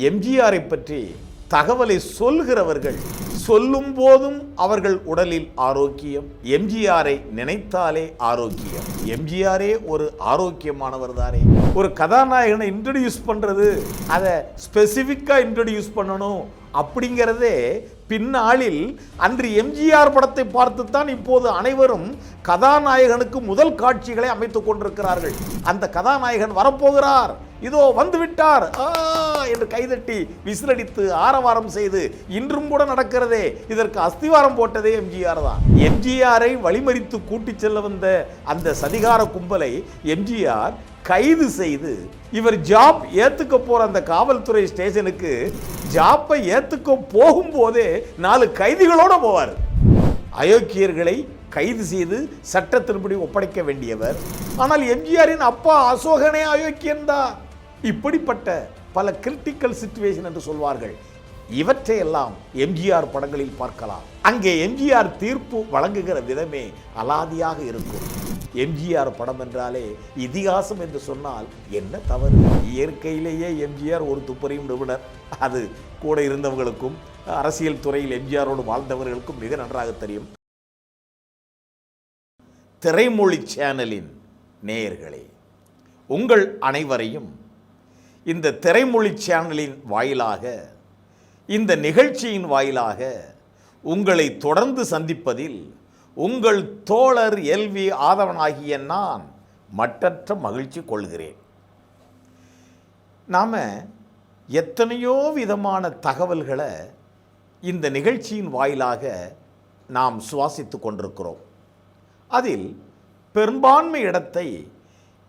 எம்ஜிஆரை பற்றி தகவலை சொல்கிறவர்கள் சொல்லும் போதும் அவர்கள் உடலில் ஆரோக்கியம். எம்ஜிஆரை நினைத்தாலே ஆரோக்கியம். எம்ஜிஆரே ஒரு ஆரோக்கியமானவர் தானே. ஒரு கதாநாயகனை இன்ட்ரடியூஸ் பண்றது அதை ஸ்பெசிஃபிக்கா இன்ட்ரடியூஸ் பண்ணணும் அப்படிங்கிறதே பின்னாளில் அன்று எம்ஜிஆர் படத்தை பார்த்துத்தான் இப்போது அனைவரும் கதாநாயகனுக்கு முதல் காட்சிகளை அமைத்துக் கொண்டிருக்கிறார்கள். அந்த கதாநாயகன் வரப்போகிறார். இதோ வந்துவிட்டார். ஆ என்று கைதட்டி விசிலடித்து ஆரவாரம் செய்து இன்றும் கூட நடக்கிறதே. இதற்கு அஸ்திவாரம் போட்டதே எம்ஜிஆர் தான். எம்ஜிஆரை வழிமறித்து கூட்டிச் செல்ல வந்த அந்த சதிகார கும்பலை எம்ஜிஆர் கைது செய்து இவர் ஜாப் ஏற்றுக்க போகிற அந்த காவல்துறை ஸ்டேஷனுக்கு ஜாப்பை ஏற்றுக்க போகும்போதே நாலு கைதிகளோடு போவார். அயோக்கியர்களை கைது செய்து சட்டத்தின்படி ஒப்படைக்க வேண்டியவர். ஆனால் எம்ஜிஆரின் அப்பா அசோகனே அயோக்கியன்தான் இப்படிப்பட்ட பல கிரிட்டிக்கல் சுச்சுவேஷன் என்று சொல்வார்கள். இவற்றையெல்லாம் எம்ஜிஆர் படங்களில் பார்க்கலாம். அங்கே எம்ஜிஆர் தீர்ப்பு வழங்குகிற விதமே அலாதியாக இருக்கும். எம்ஜிஆர் படம் என்றாலே இதிகாசம் என்று சொன்னால் என்ன தவறு? இயற்கையிலேயே எம்ஜிஆர் ஒரு துப்பறியும் நிபுணர். அது கூட இருந்தவங்களுக்கும் அரசியல் துறையில் எம்ஜிஆரோடு வாழ்ந்தவர்களுக்கும் மிக நன்றாக தெரியும். திரைமொழி சேனலின் நேயர்களே உங்கள் அனைவரையும் இந்த திரைமொழி சேனலின் வாயிலாக இந்த நிகழ்ச்சியின் வாயிலாக உங்களை தொடர்ந்து சந்திப்பதில் உங்கள் தோழர் எல்வி ஆதவனாகிய நான் மற்றற்ற மகிழ்ச்சி கொள்கிறேன். நாம் எத்தனையோ விதமான தகவல்களை இந்த நிகழ்ச்சியின் வாயிலாக நாம் சுவாசித்து கொண்டிருக்கிறோம். அதில் பெரும்பான்மை இடத்தை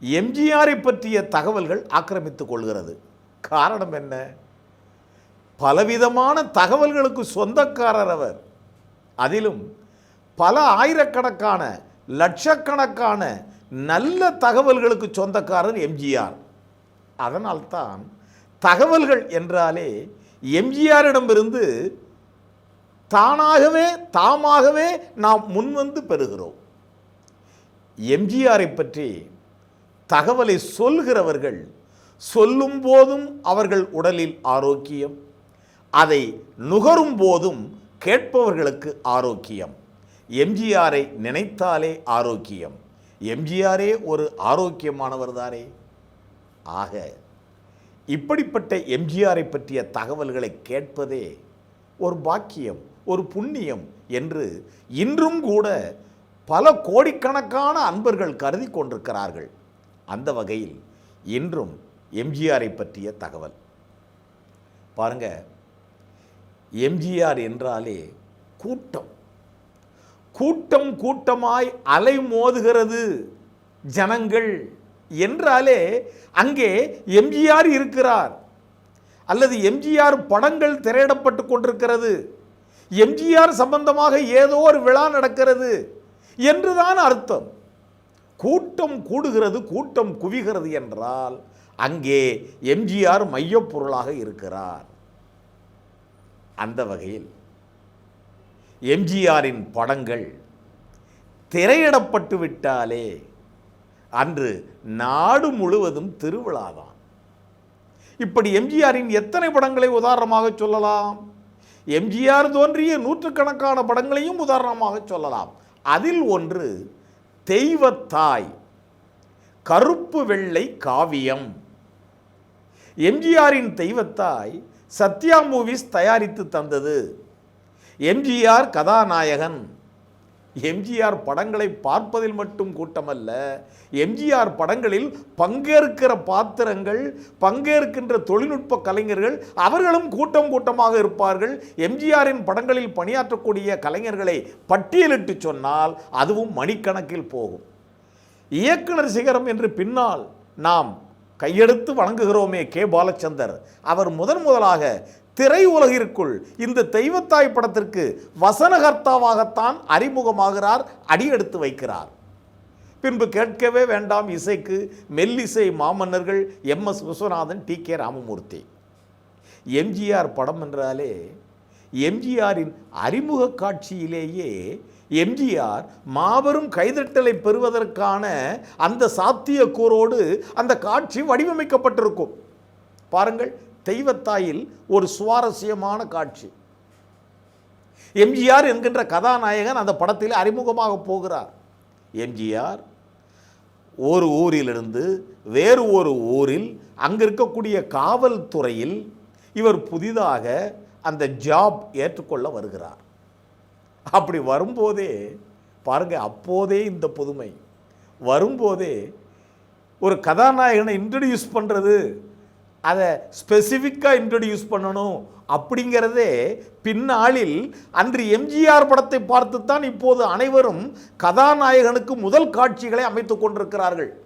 எம்ஜிஆரை பற்றிய தகவல்கள் ஆக்கிரமித்து கொள்கிறது. காரணம் என்ன? பலவிதமான தகவல்களுக்கு சொந்தக்காரர் அவர். அதிலும் பல ஆயிரக்கணக்கான லட்சக்கணக்கான நல்ல தகவல்களுக்கு சொந்தக்காரர் எம்ஜிஆர். அதனால்தான் தகவல்கள் என்றாலே எம்ஜிஆரிடமிருந்து தானாகவே தாமாகவே நாம் முன்வந்து பெறுகிறோம். எம்ஜிஆரை பற்றி தகவலை சொல்கிறவர்கள் சொல்லும் போதும் அவர்கள் உடலில் ஆரோக்கியம் அதை நுகரும் போதும் கேட்பவர்களுக்கு ஆரோக்கியம். எம்ஜிஆரை நினைத்தாலே ஆரோக்கியம். எம்ஜிஆரே ஒரு ஆரோக்கியமானவர் தானே ஆக இப்படிப்பட்ட எம்ஜிஆரை பற்றிய தகவல்களை கேட்பதே ஒரு பாக்கியம் ஒரு புண்ணியம் என்று இன்றும் கூட பல கோடிக்கணக்கான அன்பர்கள் கருதி கொண்டிருக்கிறார்கள். அந்த வகையில் இன்றும் எம்ஜிஆரை பற்றிய தகவல். பாருங்க எம்ஜிஆர் என்றாலே கூட்டம். கூட்டம் கூட்டமாய் அலை மோதுகிறது ஜனங்கள் என்றாலே அங்கே எம்ஜிஆர் இருக்கிறார். அல்லது எம்ஜிஆர் படங்கள் திரையிடப்பட்டு கொண்டிருக்கிறது. எம்ஜிஆர் சம்பந்தமாக ஏதோ ஒரு விழா நடக்கிறது என்றுதான் அர்த்தம். கூட்டம் கூடுகிறது கூட்டம் குவிகிறது என்றால் அங்கே எம்ஜிஆர் மையப்பொருளாக இருக்கிறார். அந்த வகையில் எம்ஜிஆரின் படங்கள் திரையிடப்பட்டு விட்டாலே அன்று நாடு முழுவதும் திருவிழாதான். இப்படி எம்ஜிஆரின் எத்தனை படங்களை உதாரணமாக சொல்லலாம்? எம்ஜிஆர் தோன்றிய நூற்றுக்கணக்கான படங்களையும் உதாரணமாக சொல்லலாம். அதில் ஒன்று தெய்வத்தாய் கருப்பு வெள்ளை காவியம். எம்ஜிஆரின் தெய்வத்தாய் சத்யா மூவிஸ் தயாரித்து தந்தது. எம்ஜிஆர் கதாநாயகன். எம்ஜிஆர் படங்களை பார்ப்பதில் மட்டும் கூட்டமல்ல எம்ஜிஆர் படங்களில் பங்கேற்கிற பாத்திரங்கள் பங்கேற்கின்ற தொழில்நுட்ப கலைஞர்கள் அவர்களும் கூட்டம் கூட்டமாக இருப்பார்கள். எம்ஜிஆரின் படங்களில் பணியாற்றக்கூடிய கலைஞர்களை பட்டியலிட்டு சொன்னால் அதுவும் மணிக்கணக்கில் போகும். இயக்குனர் சிகரம் என்று பின்னால் நாம் கையெடுத்து வணங்குகிறோமே கே. பாலச்சந்தர். அவர் முதன் முதலாக திரை உலகிற்குள் இந்த தெய்வத்தாய் படத்திற்கு வசனகர்த்தாவாகத்தான் அறிமுகமாகிறார் அடியெடுத்து வைக்கிறார். பின்பு கேட்கவே வேண்டாம் இசைக்கு மெல்லிசை மாமன்னர்கள் M. S. Viswanathan T. K. Ramamoorthy. MGR படம் என்றாலே எம்ஜிஆரின் அறிமுக காட்சியிலேயே எம்ஜிஆர் மாபெரும் கைதட்டலை பெறுவதற்கான அந்த சாத்தியக்கூறோடு அந்த காட்சி வடிவமைக்கப்பட்டிருக்கும். பாருங்கள் தெய்வத்தாயில் ஒரு சுவாரஸ்யமான காட்சி. எம்ஜிஆர் என்கின்ற கதாநாயகன் அந்த படத்தில் அறிமுகமாக போகிறார். எம்ஜிஆர் ஒரு ஊரிலிருந்து வேறு ஒரு ஊரில் அங்கே இருக்கக்கூடிய காவல்துறையில் இவர் புதிதாக அந்த ஜாப் ஏற்றுக்கொள்ள வருகிறார். அப்படி வரும்போதே பாருங்க அப்போதே இந்த புதுமை. வரும்போதே ஒரு கதாநாயகனை இன்ட்ரடியூஸ் பண்ணுறது அதை ஸ்பெசிஃபிக்காக இன்ட்ரடியூஸ் பண்ணணும் அப்படிங்கிறதே பின்னாளில் அன்று எம்ஜிஆர் படத்தை பார்த்துத்தான் இப்போது அனைவரும் கதாநாயகனுக்கு முதல் காட்சிகளை அமைத்து கொண்டிருக்கிறார்கள்.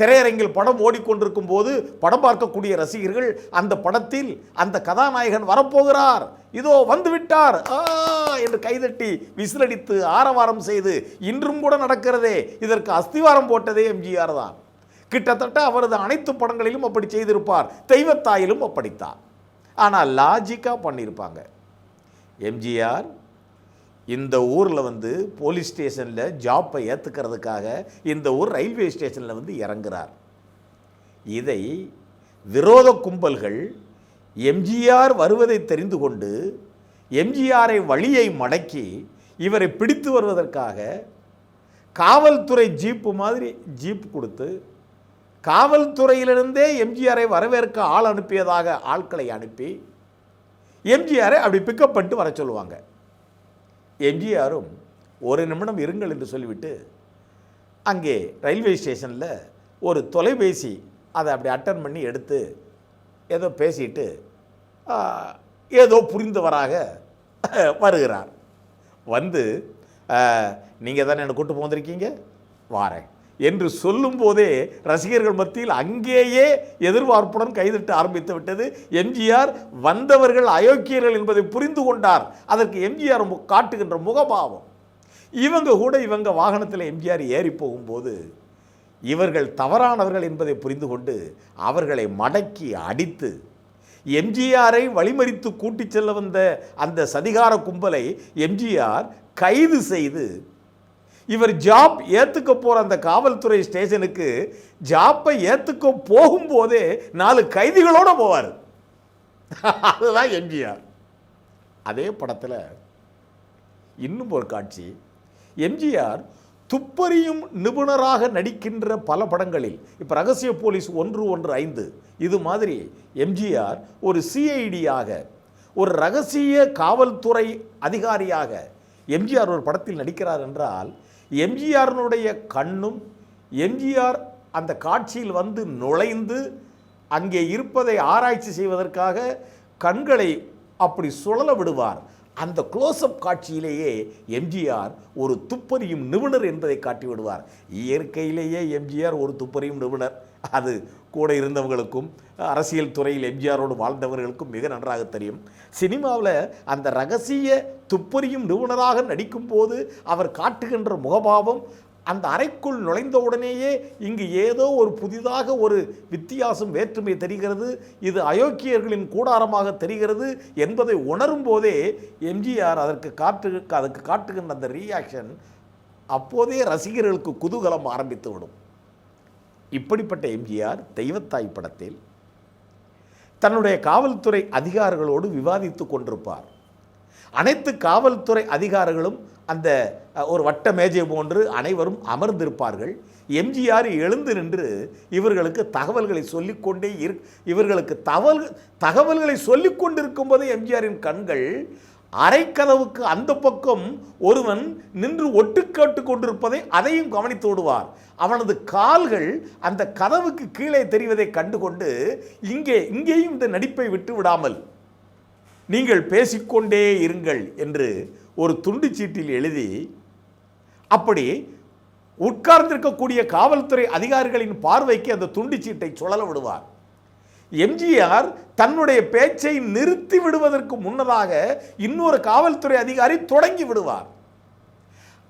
திரையரங்கில் படம் ஓடிக்கொண்டிருக்கும் போது படம் பார்க்கக்கூடிய ரசிகர்கள் அந்த படத்தில் அந்த கதாநாயகன் வரப்போகிறார். இதோ வந்துவிட்டார். ஆ என்று கைதட்டி விசிலடித்து ஆரவாரம் செய்து இன்றும் கூட நடக்கிறதே. இதற்கு அஸ்திவாரம் போட்டதே எம்ஜிஆர் தான். கிட்டத்தட்ட அவரது அனைத்து படங்களிலும் அப்படி செய்திருப்பார். தெய்வத்தாயிலும் அப்படித்தான். ஆனால் லாஜிக்காக பண்ணியிருப்பாங்க. எம்ஜிஆர் இந்த ஊரில் வந்து போலீஸ் ஸ்டேஷனில் ஜாப்பை ஏற்றுக்கிறதுக்காக இந்த ஊர் ரயில்வே ஸ்டேஷனில் வந்து இறங்குறார். இதை விரோத கும்பல்கள் எம்ஜிஆர் வருவதை தெரிந்து கொண்டு எம்ஜிஆரை வழியை மடக்கி இவரை பிடித்து வருவதற்காக காவல்துறை ஜீப்பு மாதிரி ஜீப் கொடுத்து காவல்துறையிலிருந்தே எம்ஜிஆரை வரவேற்க ஆள் அனுப்பியதாக ஆட்களை அனுப்பி எம்ஜிஆரை அப்படி பிக்கப் பண்ணிட்டு வர சொல்லுவாங்க. எம்ஜிஆரும் ஒரு நிமிடம் இருங்கள் என்று சொல்லிவிட்டு அங்கே ரயில்வே ஸ்டேஷனில் ஒரு தொலைபேசி அதை அப்படி அட்டன் பண்ணி எடுத்து ஏதோ பேசிட்டு ஏதோ புரிந்தவராக வருகிறார். வந்து நீங்கள் தானே என்னை கூட்டு போந்திருக்கீங்க? வாரேன். என்று சொல்லும்போதே ரசிகர்கள் மத்தியில் அங்கேயே எதிர்பார்ப்புடன் கைதட்ட ஆரம்பித்து விட்டது. எம்ஜிஆர் வந்தவர்கள் அயோக்கியர்கள் என்பதை புரிந்து கொண்டார். அதற்கு எம்ஜிஆர் மு- காட்டுகின்ற முகபாவம். இவங்க கூட இவங்க வாகனத்தில் எம்ஜிஆர் ஏறி போகும்போது இவர்கள் தவறானவர்கள் என்பதை புரிந்து கொண்டு அவர்களை மடக்கி அடித்து எம்ஜிஆரை வழிமறித்து கூட்டிச் செல்ல வந்த அந்த சதிகார கும்பலை எம்ஜிஆர் கைது செய்து இவர் ஜாப் ஏற்றுக்க போகிற அந்த காவல்துறை ஸ்டேஷனுக்கு ஜாப்பை ஏற்றுக்க போகும்போதே நாலு கைதிகளோடு போவார். அதுதான் எம்ஜிஆர். அதே படத்தில் இன்னும் ஒரு காட்சி. எம்ஜிஆர் துப்பறியும் நிபுணராக நடிக்கின்ற பல படங்களில் இப்போ ரகசிய போலீஸ் ஒன்று ஒன்று ஐந்து இது மாதிரி எம்ஜிஆர் ஒரு சிஐடியாக ஒரு ரகசிய காவல்துறை அதிகாரியாக எம்ஜிஆர் ஒரு படத்தில் நடிக்கிறார் என்றால் எம்ஜிஆரினுடைய கண்ணும் எம்ஜிஆர் அந்த காட்சியில் வந்து நுழைந்து அங்கே இருப்பதை ஆராய்ச்சி செய்வதற்காக கண்களை அப்படி சுழல விடுவார். அந்த க்ளோஸ்அப் காட்சியிலேயே எம்ஜிஆர் ஒரு துப்பறியும் நிபுணர் என்பதை காட்டி விடுவார் இயற்கையிலேயே எம்ஜிஆர் ஒரு துப்பறியும் நிபுணர். அது கூட இருந்தவங்களுக்கும் அரசியல் துறையில் எம்ஜிஆரோடு வாழ்ந்தவர்களுக்கும் மிக நன்றாக தெரியும். சினிமாவில் அந்த ரகசிய துப்பறியும் நிபுணராக நடிக்கும்போது அவர் காட்டுகின்ற முகபாவம் அந்த அறைக்குள் நுழைந்தவுடனேயே இங்கு ஏதோ ஒரு புதிதாக ஒரு வித்தியாசம் வேற்றுமை தெரிகிறது இது அயோக்கியர்களின் கூடாரமாக தெரிகிறது என்பதை உணரும் போதே எம்ஜிஆர் அதற்கு காட்டு அதற்கு காட்டுகின்ற அந்த ரியாக்ஷன் அப்போதே ரசிகர்களுக்கு குதூகலம் ஆரம்பித்து விடும். இப்படிப்பட்ட எம்ஜிஆர் தெய்வத்தாய் படத்தில் தன்னுடைய காவல்துறை அதிகாரிகளோடு விவாதித்து கொண்டிருப்பார். அனைத்து காவல்துறை அதிகாரிகளும் அந்த ஒரு வட்ட மேஜை போன்று அனைவரும் அமர்ந்திருப்பார்கள். எம்ஜிஆர் எழுந்து நின்று இவர்களுக்கு தகவல்களை சொல்லிக்கொண்டே இரு இவர்களுக்கு தகவல் தகவல்களை சொல்லிக் கொண்டிருக்கும் எம்ஜிஆரின் கண்கள் அரைக்கதவுக்கு அந்த பக்கம் ஒருவன் நின்று ஒட்டு கேட்டு கொண்டிருப்பதை அதையும் கவனித்து விடுவார் அவனது கால்கள் அந்த கதவுக்கு கீழே தெரிவதை கண்டுகொண்டு இங்கே இங்கேயும் இந்த நடிப்பை விட்டு விடாமல் நீங்கள் பேசிக்கொண்டே இருங்கள் என்று ஒரு துண்டு சீட்டில் எழுதி அப்படி உட்கார்ந்திருக்கக்கூடிய காவல்துறை அதிகாரிகளின் பார்வைக்கு அந்த துண்டுச்சீட்டை சுழல விடுவார். எம்ஜிஆர் தன்னுடைய பேச்சை நிறுத்தி விடுவதற்கு முன்னதாக இன்னொரு காவல்துறை அதிகாரி தொடங்கி விடுவார்.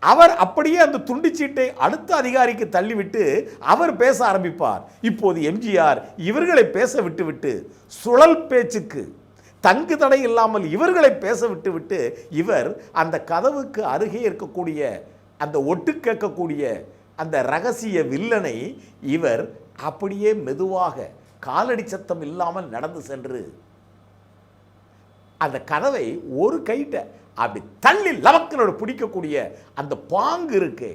அவர் அப்படியே அந்த துண்டுச்சீட்டை அடுத்த அதிகாரிக்கு தள்ளிவிட்டு அவர் பேச ஆரம்பிப்பார். இப்போது எம்ஜிஆர் இவர்களை பேச விட்டுவிட்டு சுழல் பேச்சுக்கு தங்கு தடை இல்லாமல் இவர்களை பேச விட்டுவிட்டு இவர் அந்த கதவுக்கு அருகே இருக்கக்கூடிய அந்த ஒட்டு கேட்கக்கூடிய அந்த ரகசிய வில்லனை இவர் அப்படியே மெதுவாக காலடி சத்தம் இல்லாமல் நடந்து சென்று அந்த கதவை ஒரு கைட்ட அப்படி தள்ளி லவக்கனோட பிடிக்கக்கூடிய அந்த பாங்கு இருக்கு.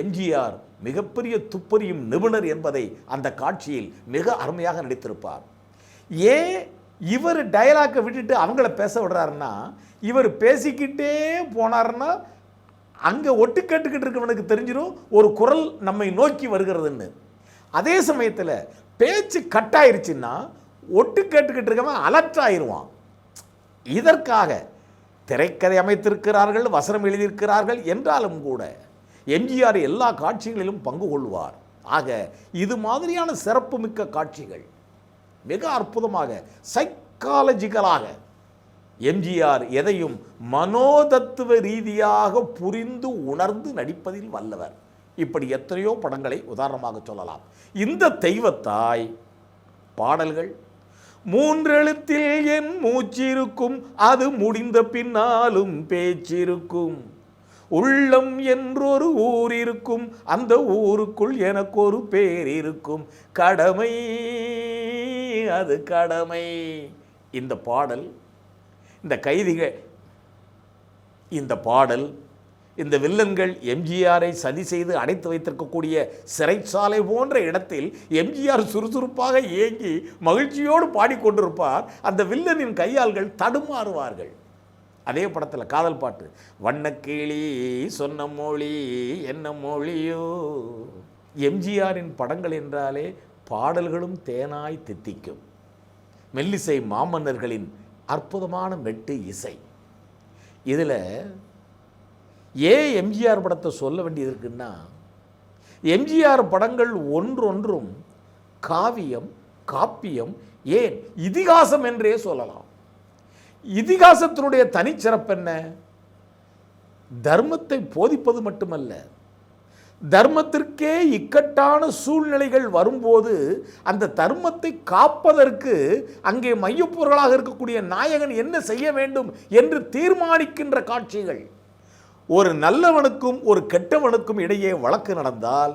எம்ஜிஆர் மிகப்பெரிய துப்பறியும் நிபுணர் என்பதை அந்த காட்சியில் மிக அருமையாக நடித்திருப்பார். ஏன் இவர் டயலாக்கை விட்டுட்டு அவங்கள பேச விடுறாருன்னா இவர் பேசிக்கிட்டே போனாருன்னா அங்கே ஒட்டு கேட்டுக்கிட்டு இருக்கவனுக்கு தெரிஞ்சிடும் ஒரு குரல் நம்மை நோக்கி வருகிறதுன்னு. அதே சமயத்தில் பேச்சு கட்டாயிருச்சுன்னா ஒட்டு கேட்டுக்கிட்டு இருக்கவன் அலற்றாயிருவான். ஆயிடுவான் இதற்காக திரைக்கதை அமைத்திருக்கிறார்கள் வசனம் எழுதியிருக்கிறார்கள் என்றாலும் கூட எம்ஜிஆர் எல்லா காட்சிகளிலும் பங்கு கொள்வார். ஆக இது மாதிரியான சிறப்புமிக்க காட்சிகள் மிக அற்புதமாக சைக்காலஜிக்கலாக எம்ஜிஆர் எதையும் மனோதத்துவ ரீதியாக புரிந்து உணர்ந்து நடிப்பதில் வல்லவர். இப்படி எத்தனையோ படங்களை உதாரணமாக சொல்லலாம். இந்த தெய்வத்தாய் பாடல்கள் மூன்றெழுத்தில் என் மூச்சிருக்கும் அது முடிந்த பின்னாலும் பேச்சிருக்கும். உள்ளம் என்றொரு ஊர் இருக்கும் அந்த ஊருக்குள் எனக்கு ஒரு பேர் இருக்கும் கடமை அது கடமை. இந்த பாடல் இந்த கைதிகள் இந்த பாடல் இந்த வில்லன்கள் எம்ஜிஆரை சதி செய்து அடைத்து வைத்திருக்கக்கூடிய சிறைச்சாலை போன்ற இடத்தில் எம்ஜிஆர் சுறுசுறுப்பாக ஏங்கி மகிழ்ச்சியோடு பாடிக்கொண்டிருப்பார். அந்த வில்லனின் கையால்கள் தடுமாறுவார்கள். அதே படத்தில் காதல் பாட்டு வண்ணக்கிளி சொன்ன மொழி என்ன மொழியோ? எம்ஜிஆரின் படங்கள் என்றாலே பாடல்களும் தேனாய் தித்திக்கும். மெல்லிசை மாமன்னர்களின் அற்புதமான மெட்டு இசை. இதில் ஏன் எம்ஜிஆர் படத்தை சொல்ல வேண்டியது இருக்குன்னா எம்ஜிஆர் படங்கள் ஒன்றொன்றும் காவியம் காப்பியம் ஏன்? இதிகாசம் என்றே சொல்லலாம். இதிகாசத்தினுடைய தனிச்சிறப்பு என்ன? தர்மத்தை போதிப்பது மட்டுமல்ல. தர்மத்திற்கே இக்கட்டான சூழ்நிலைகள் வரும்போது அந்த தர்மத்தை காப்பதற்கு அங்கே மையப்பொருளாக இருக்கக்கூடிய நாயகன் என்ன செய்ய வேண்டும் என்று தீர்மானிக்கின்ற காட்சிகள். ஒரு நல்லவனுக்கும் ஒரு கெட்டவனுக்கும் இடையே வழக்கு நடந்தால்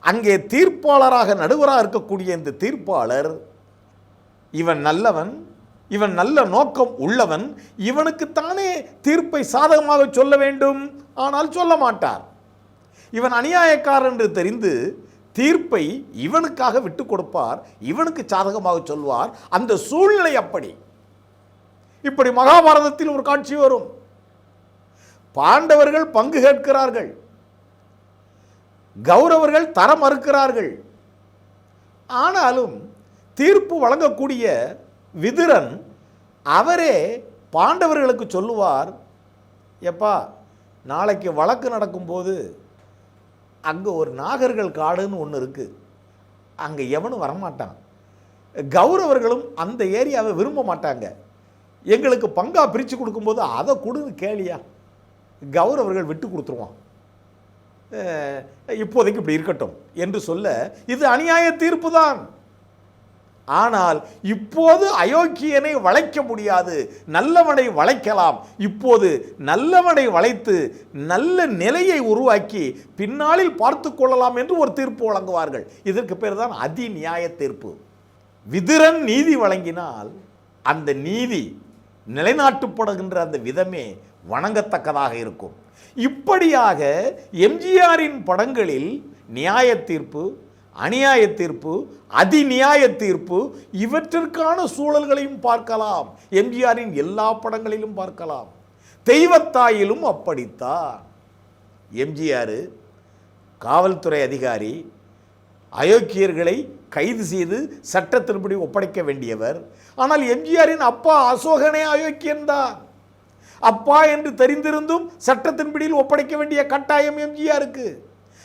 அங்கே தீர்ப்பாளராக நடுவராக இருக்கக்கூடிய இந்த தீர்ப்பாளர் இவன் நல்லவன் இவன் நல்ல நோக்கம் உள்ளவன் இவனுக்குத்தானே தீர்ப்பை சாதகமாக சொல்ல வேண்டும். ஆனால் சொல்ல மாட்டார். இவன் அநியாயக்காரன் என்று தெரிந்து தீர்ப்பை இவனுக்காக விட்டு கொடுப்பார் இவனுக்கு சாதகமாக சொல்வார். அந்த சூழ்நிலை அப்படி. இப்படி மகாபாரதத்தில் ஒரு காட்சி வரும். பாண்டவர்கள் பங்கு கேட்கிறார்கள். கௌரவர்கள் தர மறுக்கிறார்கள். ஆனாலும் தீர்ப்பு வழங்கக்கூடிய விதுரன் அவரே பாண்டவர்களுக்கு சொல்லுவார் எப்பா நாளைக்கு வழக்கு நடக்கும்போது அங்கே ஒரு நாகர்கள் காடுன்னு ஒன்று இருக்குது அங்கே எவனும் வரமாட்டான். கௌரவர்களும் அந்த ஏரியாவை விரும்ப மாட்டாங்க. எங்களுக்கு பங்கா பிரித்து கொடுக்கும்போது அதை கொடுன்னு கேளியா? கௌரவர்கள் விட்டு கொடுத்துருவான். இப்போதைக்கு இப்படி இருக்கட்டும் என்று சொல்ல இது அநியாய தீர்ப்பு தான் ஆனால் இப்போது அயோக்கியனை வளைக்க முடியாது. நல்லவனை வளைக்கலாம். இப்போது நல்லவனை வளைத்து நல்ல நிலையை உருவாக்கி பின்னாளில் பார்த்து கொள்ளலாம் என்று ஒரு தீர்ப்பு வழங்குவார்கள். இதற்கு பேர் தான் அதிநியாய தீர்ப்பு. விதிரன் நீதி வழங்கினால் அந்த நீதி நிலைநாட்டுப்படுகின்ற அந்த விதமே வணங்கத்தக்கதாக இருக்கும். இப்படியாக எம்ஜிஆரின் படங்களில் நியாய தீர்ப்பு அநியாய தீர்ப்பு அதிநியாய தீர்ப்பு இவற்றிற்கான சூழல்களையும் பார்க்கலாம். எம்ஜிஆரின் எல்லா படங்களிலும் பார்க்கலாம். தெய்வத்தாயிலும் அப்படித்தான். எம்ஜிஆர் காவல்துறை அதிகாரி அயோக்கியர்களை கைது செய்து சட்டத்தின்படி ஒப்படைக்க வேண்டியவர். ஆனால் எம்ஜிஆரின் அப்பா அசோகனே அயோக்கியன்தான் அப்பா என்று தெரிந்திருந்தும் சட்டத்தின்படியில் ஒப்படைக்க வேண்டிய கட்டாயம் எம்ஜிஆருக்கு.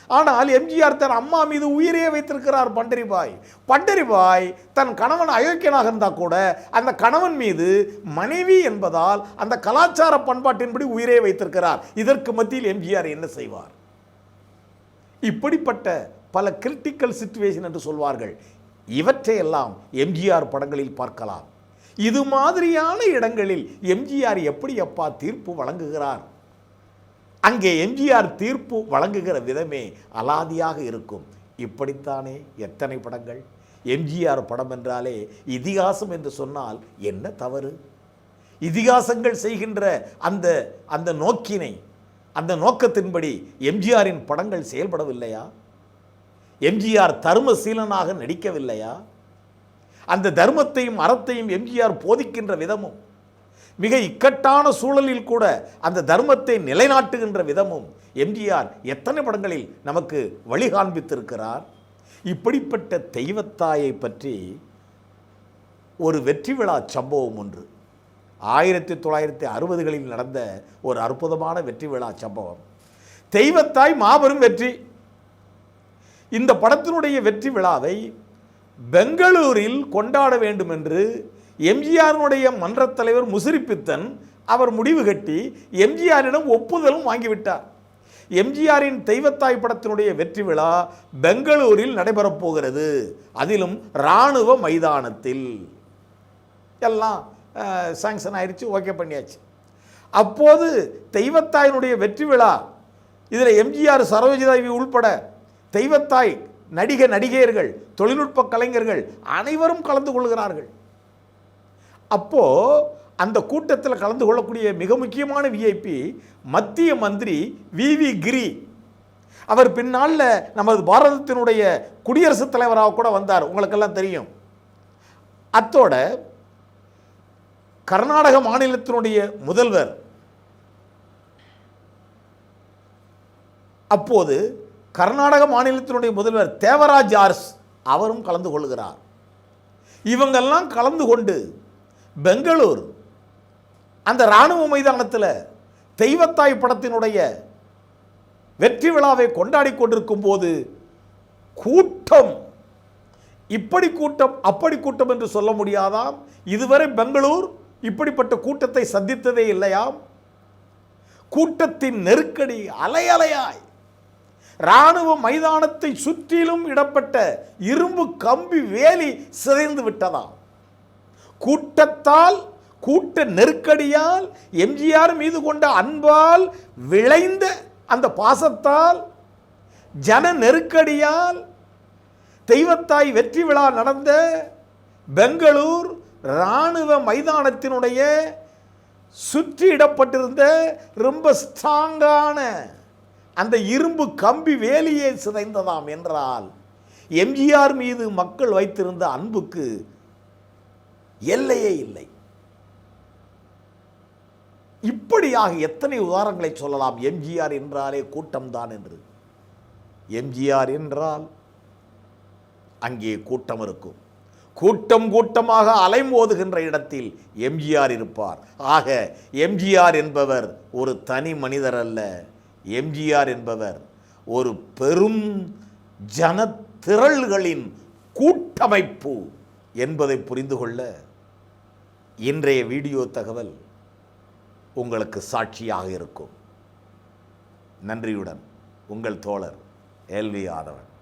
ஆனால் எம்ஜிஆர் தன் அம்மா மீது உயிரே வைத்திருக்கிறார் பண்டரிபாய் பண்டரிபாய் தன் கணவன் அயோக்கியனாக இருந்தால் கூட அந்த கணவன் மீது மனைவி என்பதால் அந்த கலாச்சார பண்பாட்டின்படி உயிரே வைத்திருக்கிறார். இதற்கு மத்தியில் எம்ஜிஆர் என்ன செய்வார்? இப்படிப்பட்ட பல கிரிட்டிக்கல் சுச்சுவேஷன் என்று சொல்வார்கள். இவற்றையெல்லாம் எம்ஜிஆர் படங்களில் பார்க்கலாம். இது மாதிரியான இடங்களில் எம்ஜிஆர் எப்படி அப்பா தீர்ப்பு வழங்குகிறார்? அங்கே எம்ஜிஆர் தீர்ப்பு வழங்குகிற விதமே அலாதியாக இருக்கும். இப்படித்தானே எத்தனை படங்கள்? எம்ஜிஆர் படம் என்றாலே இதிகாசம் என்று சொன்னால் என்ன தவறு? இதிகாசங்கள் செய்கின்ற அந்த அந்த நோக்கினை அந்த நோக்கத்தின்படி எம்ஜிஆரின் படங்கள் செயல்படவில்லையா? எம்ஜிஆர் தர்மசீலனாக நடிக்கவில்லையா? அந்த தர்மத்தையும் அறத்தையும் எம்ஜிஆர் போதிக்கின்ற விதமும் மிக இக்கட்டான சூழலில் கூட அந்த தர்மத்தை நிலைநாட்டுகின்ற விதமும் எம்ஜிஆர் எத்தனை படங்களில் நமக்கு வழிகாண்பித்திருக்கிறார் இப்படிப்பட்ட தெய்வத்தாயை பற்றி ஒரு வெற்றி விழா சம்பவம் ஒன்று. ஆயிரத்தி தொள்ளாயிரத்தி அறுபதுகளில் நடந்த ஒரு அற்புதமான வெற்றி விழா சம்பவம். தெய்வத்தாய் மாபெரும் வெற்றி. இந்த படத்தினுடைய வெற்றி விழாவை பெங்களூரில் கொண்டாட வேண்டும் என்று எம்ஜிஆரினுடைய மன்றத் தலைவர் முசிறிப்பித்தன் அவர் முடிவு கட்டி எம்ஜிஆரிடம் ஒப்புதலும் வாங்கிவிட்டார். எம்ஜிஆரின் தெய்வத்தாய் படத்தினுடைய வெற்றி விழா பெங்களூரில் நடைபெறப் போகிறது. அதிலும் இராணுவ மைதானத்தில். எல்லாம் சாங்ஷன் ஆயிடுச்சு ஓகே பண்ணியாச்சு. அப்போது தெய்வத்தாயினுடைய வெற்றி விழா இதில் எம்ஜிஆர் சரோஜிதாவி உள்பட தெய்வத்தாய் நடிக நடிகையர்கள் தொழில்நுட்ப கலைஞர்கள் அனைவரும் கலந்து கொள்கிறார்கள். அப்போ அந்த கூட்டத்தில் கலந்து கொள்ளக்கூடிய மிக முக்கியமான விஐபி மத்திய மந்திரி வி. வி. கிரி. அவர் பின்னால் நமது பாரதத்தினுடைய குடியரசுத் தலைவராக கூட வந்தார். உங்களுக்கெல்லாம் தெரியும். அத்தோட கர்நாடக மாநிலத்தினுடைய முதல்வர். அப்போது கர்நாடக மாநிலத்தினுடைய முதல்வர் தேவராஜ் ஆர்ஸ் அவரும் கலந்து கொள்கிறார். இவங்கெல்லாம் கலந்து கொண்டு பெங்களூர் அந்த இராணுவ மைதானத்தில் தெய்வத்தாய் படத்தினுடைய வெற்றி விழாவை கொண்டாடி கொண்டிருக்கும் போது கூட்டம் இப்படி கூட்டம் அப்படி கூட்டம் என்று சொல்ல முடியாதாம்? இதுவரை பெங்களூர் இப்படிப்பட்ட கூட்டத்தை சந்தித்ததே இல்லையாம்? கூட்டத்தின் நெருக்கடி அலையலையாய் இராணுவ மைதானத்தை சுற்றிலும் இடப்பட்ட இரும்பு கம்பி வேலி சிதைந்து விட்டதாம். கூட்டத்தால் கூட்ட நெருக்கடியால் எம்ஜிஆர் மீது கொண்ட அன்பால் விளைந்த அந்த பாசத்தால் ஜன நெருக்கடியால் தெய்வத்தாய் வெற்றி விழா நடந்த பெங்களூர் இராணுவ மைதானத்தினுடைய சுற்றியிடப்பட்டிருந்த ரொம்ப ஸ்ட்ராங்கான அந்த இரும்பு கம்பி வேலியே சிதைந்ததாம் என்றால் எம்ஜிஆர் மீது மக்கள் வைத்திருந்த அன்புக்கு எல்லையே இல்லை. இப்படியாக எத்தனை உதாரணங்களை சொல்லலாம்? எம்ஜிஆர் என்றாலே கூட்டம்தான் என்று. எம்ஜிஆர் என்றால் அங்கே கூட்டம் இருக்கும். கூட்டம் கூட்டமாக அலைமோதுகின்ற இடத்தில் எம்ஜிஆர் இருப்பார். ஆக எம்ஜிஆர் என்பவர் ஒரு தனி மனிதர் அல்ல எம்ஜிஆர் என்பவர் ஒரு பெரும் ஜனத்திரள்களின் கூட்டமைப்பு என்பதை புரிந்து கொள்ள இன்றைய வீடியோ தகவல் உங்களுக்கு சாட்சியாக இருக்கும். நன்றியுடன் உங்கள் தோழர் எல்வி ஆதவன்.